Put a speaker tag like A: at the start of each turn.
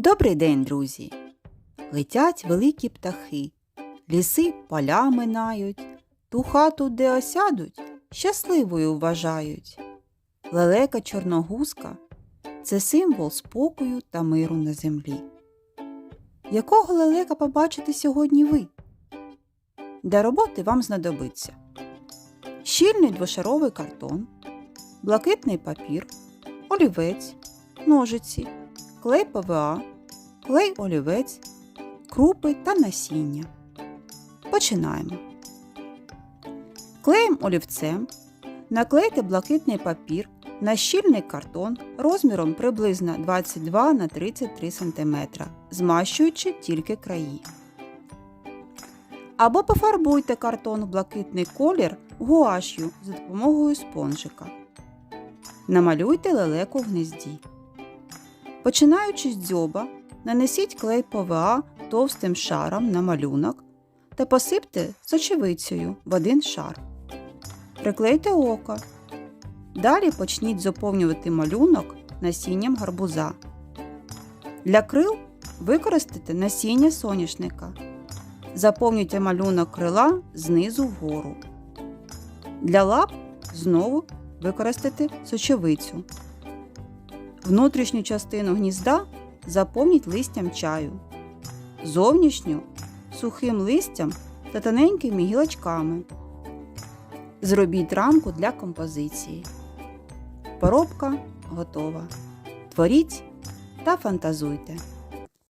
A: Добрий день, друзі! Летять великі птахи, ліси поля минають, ту хату, де осядуть, щасливою вважають. Лелека чорногузка це символ спокою та миру на землі. Якого лелека побачите сьогодні ви? Для роботи вам знадобиться щільний двошаровий картон, блакитний папір, олівець, ножиці, клей ПВА, клей олівець, крупи та насіння. Починаємо. Клеєм олівцем наклейте блакитний папір на щільний картон розміром приблизно 22 на 33 см, змащуючи тільки краї. Або пофарбуйте картон в блакитний колір гуаш'ю за допомогою спонжика. Намалюйте лелеку в гнізді. Починаючи з дзьоба, нанесіть клей ПВА товстим шаром на малюнок та посипте сочевицею в один шар. Приклейте око. Далі почніть заповнювати малюнок насінням гарбуза. Для крил використайте насіння соняшника. Заповнюйте малюнок крила знизу вгору. Для лап знову використайте сочевицю. Внутрішню частину гнізда заповніть листям чаю, зовнішню сухим листям та тоненькими гілочками. Зробіть рамку для композиції. Поробка готова. Творіть та фантазуйте.